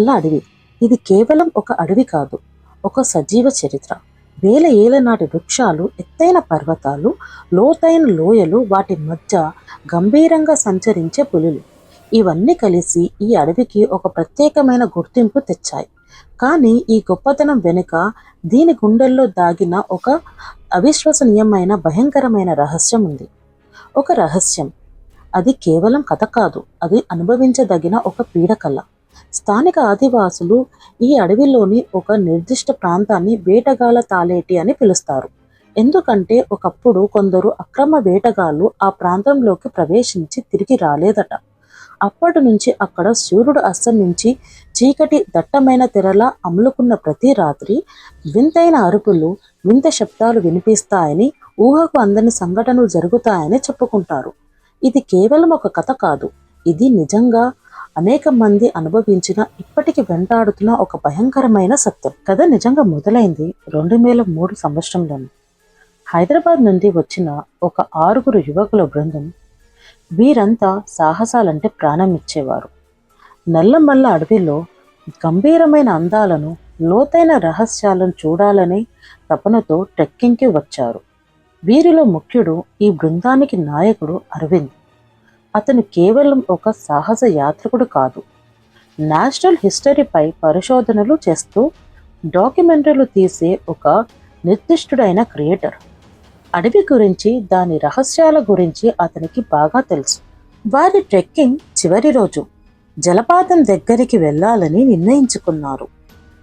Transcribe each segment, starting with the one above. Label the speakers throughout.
Speaker 1: వల్ల అడవి. ఇది కేవలం ఒక అడవి కాదు ఒక సజీవ చరిత్ర. వేల ఏళ్ళ నాటి వృక్షాలు ఎత్తైన పర్వతాలు లోతైన లోయలు వాటి మధ్య గంభీరంగా సంచరించే పులులు. ఇవన్నీ కలిసి ఈ అడవికి ఒక ప్రత్యేకమైన గుర్తింపు తెచ్చాయి. కానీ ఈ గొప్పతనం వెనుక దీని గుండెల్లో దాగిన ఒక అవిశ్వసనీయమైన భయంకరమైన రహస్యం ఉంది. ఒక రహస్యం. అది కేవలం కథ కాదు అది అనుభవించదగిన ఒక పీడకల. స్థానిక ఆదివాసులు ఈ అడవిలోని ఒక నిర్దిష్ట ప్రాంతాన్ని వేటగాల తాలేటి అని పిలుస్తారు. ఎందుకంటే ఒకప్పుడు కొందరు అక్రమ వేటగాళ్ళు ఆ ప్రాంతంలోకి ప్రవేశించి తిరిగి రాలేదట. అప్పటి నుంచి అక్కడ సూర్యుడు అస్తమించి చీకటి దట్టమైన తెరలా అమ్ముకున్న ప్రతి రాత్రి వింతైన అరుపులు వింత శబ్దాలు వినిపిస్తాయని ఊహకు అందని సంఘటనలు జరుగుతాయని చెప్పుకుంటారు. ఇది కేవలం ఒక కథ కాదు. ఇది నిజంగా అనేక మంది అనుభవించిన ఇప్పటికి వెంటాడుతున్న ఒక భయంకరమైన సత్యం. కథ నిజంగా మొదలైంది రెండు వేల మూడు సంవత్సరంలోనే. హైదరాబాద్ నుండి వచ్చిన ఒక ఆరుగురు యువకుల బృందం వీరంతా సాహసాలంటే ప్రాణం ఇచ్చేవారు నల్లమల్ల అడవిలో గంభీరమైన అందాలను లోతైన రహస్యాలను చూడాలనే తపనతో ట్రెక్కింగ్కి వచ్చారు. వీరిలో ముఖ్యుడు ఈ బృందానికి నాయకుడు అరవింద్. అతను కేవలం ఒక సాహస యాత్రికుడు కాదు. నేషనల్ హిస్టరీపై పరిశోధనలు చేస్తూ డాక్యుమెంటరీలు తీసే ఒక నిర్దిష్టుడైన క్రియేటర్. అడవి గురించి దాని రహస్యాల గురించి అతనికి బాగా తెలుసు. వారి ట్రెక్కింగ్ చివరి రోజు. జలపాతం దగ్గరికి వెళ్ళాలని నిర్ణయించుకున్నారు.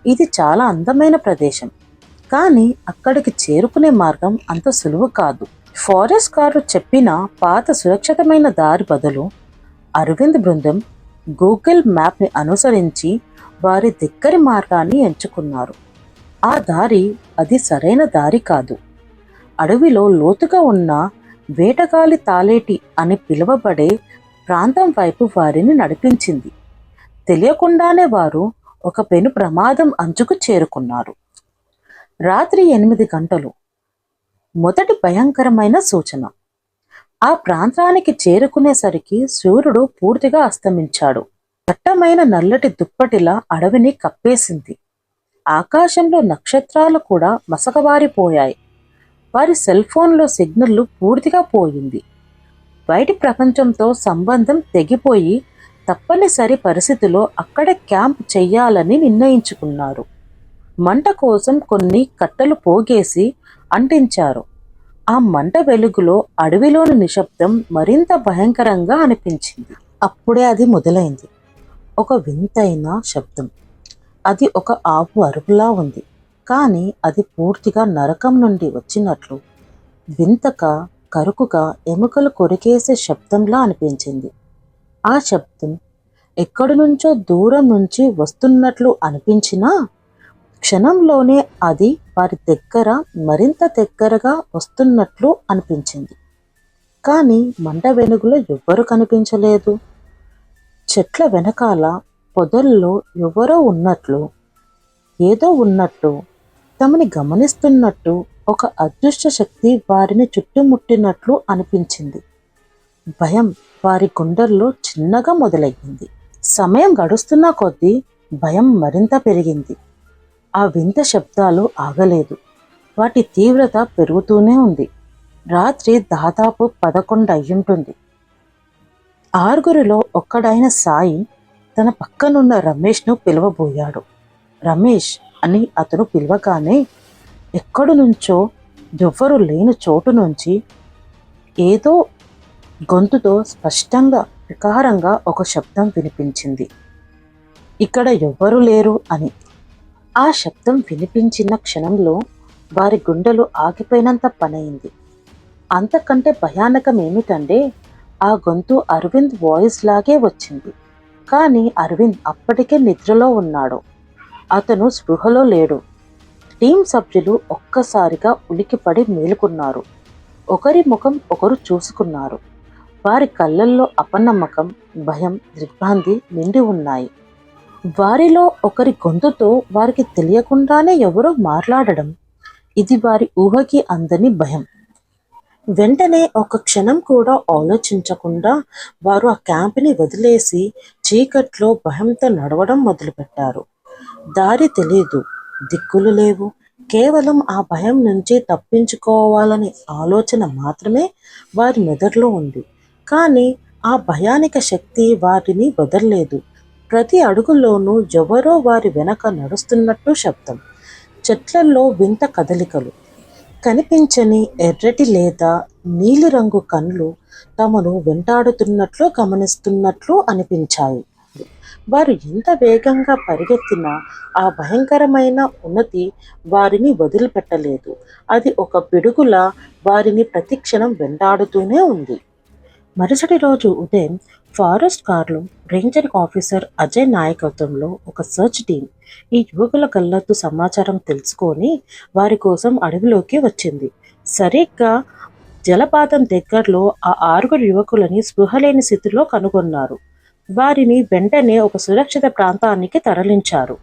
Speaker 1: ఇది చాలా అందమైన ప్రదేశం. కానీ అక్కడికి చేరుకునే మార్గం అంత సులువు కాదు. ఫారెస్ట్ గారు చెప్పిన పాత సురక్షితమైన దారి బదులు అరవింద్ బృందం గూగుల్ మ్యాప్ని అనుసరించి వారి దగ్గరి మార్గాన్ని ఎంచుకున్నారు. ఆ దారి అది సరైన దారి కాదు. అడవిలో లోతుగా ఉన్న వేటగాలి తాలేటి అని పిలువబడే ప్రాంతం వైపు వారిని నడిపించింది. తెలియకుండానే వారు ఒక పెను ప్రమాదం అంచుకు చేరుకున్నారు. రాత్రి ఎనిమిది గంటలు. మొదటి భయంకరమైన సూచన. ఆ ప్రాంతానికి చేరుకునేసరికి సూర్యుడు పూర్తిగా అస్తమించాడు. దట్టమైన నల్లటి దుప్పటిలా అడవిని కప్పేసింది. ఆకాశంలో నక్షత్రాలు కూడా మసకబారిపోయాయి. వారి సెల్ ఫోన్లో సిగ్నల్ పూర్తిగా పోయింది. బయటి ప్రపంచంతో సంబంధం తెగిపోయి తప్పనిసరి పరిస్థితిలో అక్కడే క్యాంప్ చెయ్యాలని నిర్ణయించుకున్నారు. మంట కోసం కొన్ని కట్టలు పోగేసి అంటించారు. ఆ మంట వెలుగులో అడవిలోని నిశ్శబ్దం మరింత భయంకరంగా అనిపించింది. అప్పుడే అది మొదలైంది. ఒక వింతైన శబ్దం. అది ఒక ఆవు అరుపులా ఉంది. కానీ అది పూర్తిగా నరకం నుండి వచ్చినట్లు వింతగా కరుకుగా ఎముకలు కొరికేసే శబ్దంలా అనిపించింది. ఆ శబ్దం ఎక్కడి నుంచో దూరం నుంచి వస్తున్నట్లు అనిపించినా క్షణంలోనే అది వారి దగ్గర మరింత దగ్గరగా వస్తున్నట్లు అనిపించింది. కానీ మంట వెనుగులో ఎవ్వరూ కనిపించలేదు. చెట్ల వెనకాల పొదల్లో ఎవరో ఉన్నట్లు ఏదో ఉన్నట్టు తమని గమనిస్తున్నట్టు ఒక అదృష్ట శక్తి వారిని చుట్టుముట్టినట్లు అనిపించింది. భయం వారి గుండెల్లో చిన్నగా మొదలయ్యింది. సమయం గడుస్తున్న కొద్దీ భయం మరింత పెరిగింది. ఆ వింత శబ్దాలు ఆగలేదు. వాటి తీవ్రత పెరుగుతూనే ఉంది. రాత్రి దాదాపు పదకొండు అయ్యుంటుంది ఆరుగురిలో ఒక్కడైన సాయి తన పక్కనున్న రమేష్ను పిలవబోయాడు. రమేష్ అని అతను పిలవగానే ఎక్కడి నుంచో ఎవ్వరు లేని చోటు నుంచి ఏదో గొంతుతో స్పష్టంగా వికారంగా ఒక శబ్దం వినిపించింది. ఇక్కడ ఎవ్వరూ లేరు అని ఆ శబ్దం వినిపించిన క్షణంలో వారి గుండెలు ఆగిపోయినంత పనైంది అంతకంటే భయానకం ఏమిటంటే ఆ గొంతు అరవింద్ వాయిస్ లాగే వచ్చింది. కానీ అరవింద్ అప్పటికే నిద్రలో ఉన్నాడు. అతను స్పృహలో లేడు. టీం సభ్యులు ఒక్కసారిగా ఉలికిపడి మేలుకున్నారు. ఒకరి ముఖం ఒకరు చూసుకున్నారు. వారి కళ్ళల్లో అపనమ్మకం భయం దిగ్భ్రాంతి నిండి ఉన్నాయి. వారిలో ఒకరి గొంతుతో వారికి తెలియకుండానే ఎవరో మాట్లాడడం ఇది వారి ఊహకి అందని భయం. వెంటనే ఒక క్షణం కూడా ఆలోచించకుండా వారు ఆ క్యాంపుని వదిలేసి చీకట్లో భయంతో నడవడం మొదలుపెట్టారు. దారి తెలియదు దిక్కులు లేవు. కేవలం ఆ భయం నుంచి తప్పించుకోవాలనే ఆలోచన మాత్రమే వారి మెదడులో ఉంది. కానీ ఆ భయానిక శక్తి వారిని వదలలేదు. ప్రతి అడుగులోనూ ఎవరో వారి వెనక నడుస్తున్నట్టు శబ్దం. చెట్లల్లో వింత కదలికలు. కనిపించని ఎర్రటి లేదా నీలిరంగు కళ్ళు తమను వెంటాడుతున్నట్లు గమనిస్తున్నట్లు అనిపించాయి. వారు ఎంత వేగంగా పరిగెత్తినా ఆ భయంకరమైన ఉన్నతి వారిని వదిలిపెట్టలేదు. అది ఒక పిడుగులా వారిని ప్రతిక్షణం వెంటాడుతూనే ఉంది. మరుసటి రోజు ఉదయం ఫారెస్ట్ కార్లు రేంజర్ ఆఫీసర్ అజయ్ నాయకత్వంలో ఒక సర్చ్ టీం ఈ యువకుల కళ్ళతో సమాచారం తెలుసుకొని వారి కోసం అడవిలోకి వచ్చింది. సరిగ్గా జలపాతం దగ్గరలో ఆ ఆరుగురు యువకులని స్పృహలేని స్థితిలో కనుగొన్నారు. వారిని వెంటనే ఒక సురక్షిత ప్రాంతానికి తరలించారు.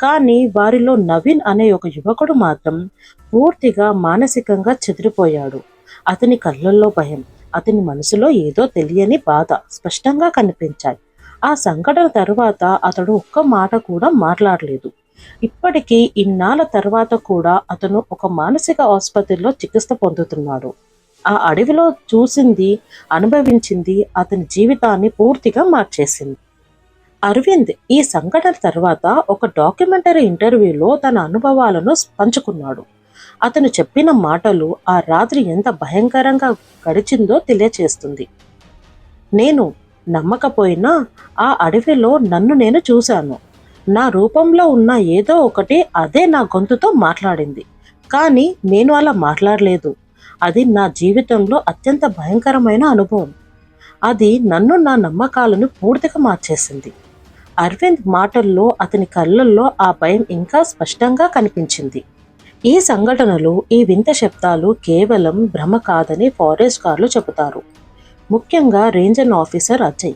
Speaker 1: కానీ వారిలో నవీన్ అనే ఒక యువకుడు మాత్రం పూర్తిగా మానసికంగా చెదిరిపోయాడు. అతని కళ్ళల్లో భయం అతని మనసులో ఏదో తెలియని బాధ స్పష్టంగా కనిపించాయి. ఆ సంఘటన తరువాత అతడు ఒక్క మాట కూడా మాట్లాడలేదు. ఇప్పటికీ ఇన్నాళ్ళ తర్వాత కూడా అతను ఒక మానసిక ఆసుపత్రిలో చికిత్స పొందుతున్నాడు. ఆ అడవిలో చూసింది అనుభవించింది అతని జీవితాన్ని పూర్తిగా మార్చేసింది. అరవింద్ ఈ సంఘటన తర్వాత ఒక డాక్యుమెంటరీ ఇంటర్వ్యూలో తన అనుభవాలను పంచుకున్నాడు. అతను చెప్పిన మాటలు ఆ రాత్రి ఎంత భయంకరంగా గడిచిందో తెలియచేస్తుంది. నేను నమ్మకపోయినా ఆ అడవిలో నన్ను నేను చూశాను. నా రూపంలో ఉన్న ఏదో ఒకటి అదే నా గొంతుతో మాట్లాడింది. కానీ నేను అలా మాట్లాడలేదు. అది నా జీవితంలో అత్యంత భయంకరమైన అనుభవం. అది నన్ను నా నమ్మకాలను పూర్తిగా మార్చేసింది. అరవింద్ మాటల్లో అతని కళ్ళల్లో ఆ భయం ఇంకా స్పష్టంగా కనిపించింది. ఈ సంఘటనలు ఈ వింత శబ్దాలు కేవలం భ్రమ కాదని ఫారెస్ట్ గార్లు చెబుతారు. ముఖ్యంగా రేంజర్ ఆఫీసర్ అజయ్.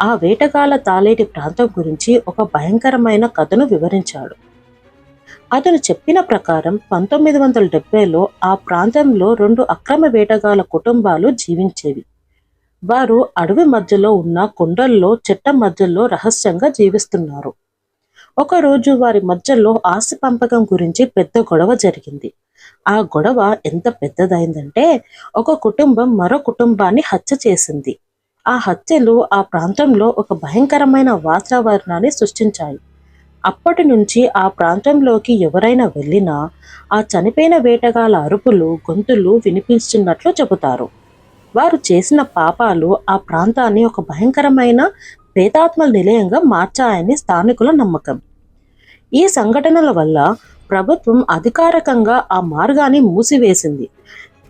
Speaker 1: ఆ వేటగాల తాలేటి ప్రాంతం గురించి ఒక భయంకరమైన కథను వివరించాడు. అతను చెప్పిన ప్రకారం పంతొమ్మిది వందల డెబ్బైలో ఆ ప్రాంతంలో రెండు అక్రమ వేటగాల కుటుంబాలు జీవించేవి. వారు అడవి మధ్యలో ఉన్న కొండల్లో చెట్ట మధ్యలో రహస్యంగా జీవిస్తున్నారు. ఒకరోజు వారి మధ్యలో ఆస్తి పంపకం గురించి పెద్ద గొడవ జరిగింది. ఆ గొడవ ఎంత పెద్దదైందంటే ఒక కుటుంబం మరో కుటుంబాన్ని హత్య చేసింది. ఆ హత్యలు ఆ ప్రాంతంలో ఒక భయంకరమైన వాతావరణాన్ని సృష్టించాయి. అప్పటి నుంచి ఆ ప్రాంతంలోకి ఎవరైనా వెళ్ళినా ఆ చనిపోయిన వేటగాల అరుపులు గొంతులు వినిపిస్తున్నట్లు చెబుతారు. వారు చేసిన పాపాలు ఆ ప్రాంతాన్ని ఒక భయంకరమైన ప్రేతాత్మల నిలయంగా మార్చాయని స్థానికుల నమ్మకం. ఈ సంఘటనల వల్ల ప్రభుత్వం అధికారికంగా ఆ మార్గాన్ని మూసివేసింది.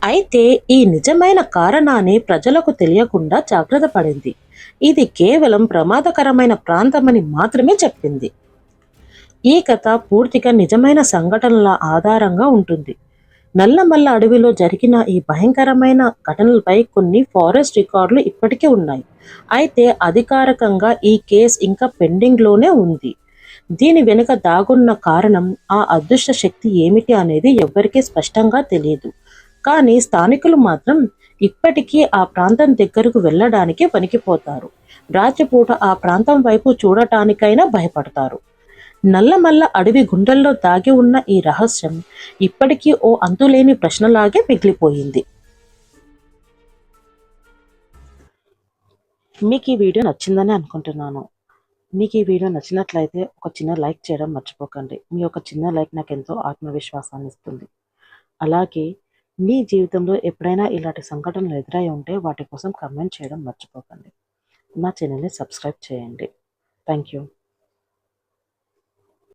Speaker 1: అయితే ఈ నిజమైన కారణాన్ని ప్రజలకు తెలియకుండా జాగ్రత్త పడింది. ఇది కేవలం ప్రమాదకరమైన ప్రాంతమని మాత్రమే చెప్పింది. ఈ కథ పూర్తిగా నిజమైన సంఘటనల ఆధారంగా ఉంటుంది. నల్లమల్ల అడవిలో జరిగిన ఈ భయంకరమైన ఘటనలపై కొన్ని ఫారెస్ట్ రికార్డులు ఇప్పటికీ ఉన్నాయి. అయితే అధికారికంగా ఈ కేసు ఇంకా పెండింగ్లోనే ఉంది. దీని వెనుక దాగున్న కారణం ఆ అదృష్ట శక్తి ఏమిటి అనేది ఎవ్వరికీ స్పష్టంగా తెలియదు కానీ స్థానికులు మాత్రం ఇప్పటికీ ఆ ప్రాంతం దగ్గరకు వెళ్ళడానికి వణికిపోతారు. రాత్రిపూట ఆ ప్రాంతం వైపు చూడటానికైనా భయపడతారు. నల్లమల్ల అడవి గుండెల్లో దాగి ఉన్న ఈ రహస్యం ఇప్పటికీ ఓ అంతులేని ప్రశ్నలాగే మిగిలిపోయింది. మీకు ఈ వీడియో నచ్చిందని అనుకుంటున్నాను. మీకు ఈ వీడియో నచ్చినట్లయితే ఒక చిన్న లైక్ చేయడం మర్చిపోకండి. మీ యొక్క చిన్న లైక్ నాకు ఎంతో ఆత్మవిశ్వాసాన్ని ఇస్తుంది. అలాగే మీ జీవితంలో ఎప్పుడైనా ఇలాంటి సంఘటనలు ఎదురై ఉంటే వాటి కోసం కమెంట్ చేయడం మర్చిపోకండి. నా ఛానల్ని సబ్స్క్రైబ్ చేయండి. Thank you